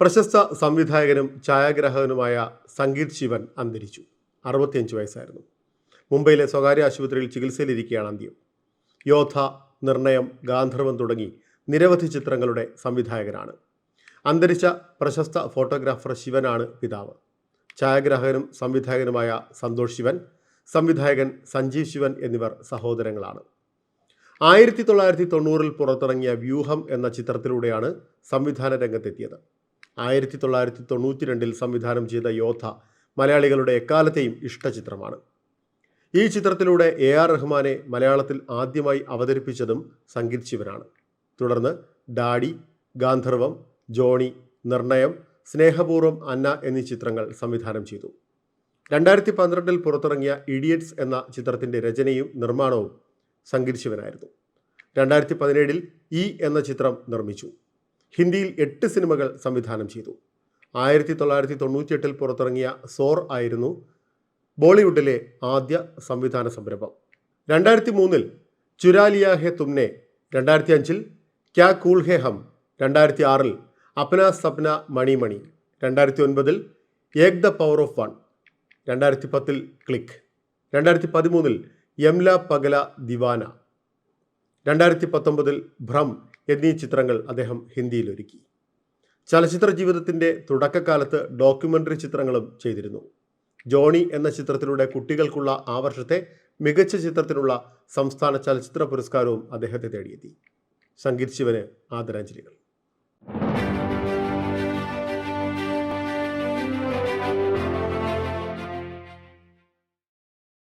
പ്രശസ്ത സംവിധായകനും ഛായാഗ്രാഹകനുമായ സംഗീത് ശിവൻ അന്തരിച്ചു. അറുപത്തിയഞ്ച് വയസ്സായിരുന്നു. മുംബൈയിലെ സ്വകാര്യ ആശുപത്രിയിൽ ചികിത്സയിലിരിക്കുകയാണ് അന്ത്യം. യോധ നിർണയം ഗാന്ധർവം തുടങ്ങി നിരവധി ചിത്രങ്ങളുടെ സംവിധായകനാണ്. അന്തരിച്ച പ്രശസ്ത ഫോട്ടോഗ്രാഫർ ശിവനാണ് പിതാവ്. ഛായാഗ്രാഹകനും സംവിധായകനുമായ സന്തോഷ് ശിവൻ സംവിധായകൻ സഞ്ജീവ് ശിവൻ എന്നിവർ സഹോദരങ്ങളാണ്. ആയിരത്തി തൊള്ളായിരത്തി തൊണ്ണൂറിൽ പുറത്തിറങ്ങിയ വ്യൂഹം എന്ന ചിത്രത്തിലൂടെയാണ് സംവിധാന രംഗത്തെത്തിയത് ആയിരത്തി തൊള്ളായിരത്തി തൊണ്ണൂറ്റി രണ്ടിൽ സംവിധാനം ചെയ്ത യോധ മലയാളികളുടെ എക്കാലത്തെയും ഇഷ്ടചിത്രമാണ്. ഈ ചിത്രത്തിലൂടെ എ ആർ റഹ്മാനെ മലയാളത്തിൽ ആദ്യമായി അവതരിപ്പിച്ചതും സംഗീത് ശിവനാണ്. തുടർന്ന് ഡാഡി ഗാന്ധർവം ജോണി നിർണയം സ്നേഹപൂർവം അന്ന എന്നീ ചിത്രങ്ങൾ സംവിധാനം ചെയ്തു. രണ്ടായിരത്തി പന്ത്രണ്ടിൽ പുറത്തിറങ്ങിയ ഇഡിയറ്റ്സ് എന്ന ചിത്രത്തിന്റെ രചനയും നിർമ്മാണവും സംഗീത് ശിവനായിരുന്നു. രണ്ടായിരത്തി പതിനേഴിൽ ഇ എന്ന ചിത്രം നിർമ്മിച്ചു. ഹിന്ദിയിൽ എട്ട് സിനിമകൾ സംവിധാനം ചെയ്തു. ആയിരത്തി തൊള്ളായിരത്തി തൊണ്ണൂറ്റിയെട്ടിൽ പുറത്തിറങ്ങിയ സോർ ആയിരുന്നു ബോളിവുഡിലെ ആദ്യ സംവിധാന സംരംഭം. രണ്ടായിരത്തി മൂന്നിൽ ചുരാലിയ ഹെ തുമ്നെ രണ്ടായിരത്തി അഞ്ചിൽ ക്യാ കൂൾ ഹെ ഹം രണ്ടായിരത്തി ആറിൽ അപ്ന സപ്ന മണിമണി രണ്ടായിരത്തി ഒൻപതിൽ Ek the power of one രണ്ടായിരത്തി പത്തിൽ ക്ലിക്ക് രണ്ടായിരത്തി പതിമൂന്നിൽ യംല പഗല ദിവാന രണ്ടായിരത്തി പത്തൊമ്പതിൽ ഭ്രം എന്നീ ചിത്രങ്ങൾ അദ്ദേഹം ഹിന്ദിയിൽ ഒരുക്കി ചലച്ചിത്ര ജീവിതത്തിന്റെ തുടക്കകാലത്ത് ഡോക്യുമെന്ററി ചിത്രങ്ങളും ചെയ്തിരുന്നു. ജോണി എന്ന ചിത്രത്തിലൂടെ കുട്ടികൾക്കുള്ള ആ വർഷത്തെ മികച്ച ചിത്രത്തിനുള്ള സംസ്ഥാന ചലച്ചിത്ര പുരസ്കാരവും അദ്ദേഹത്തെ തേടിയെത്തി. സംഗീത് ശിവന് ആദരാഞ്ജലികൾ.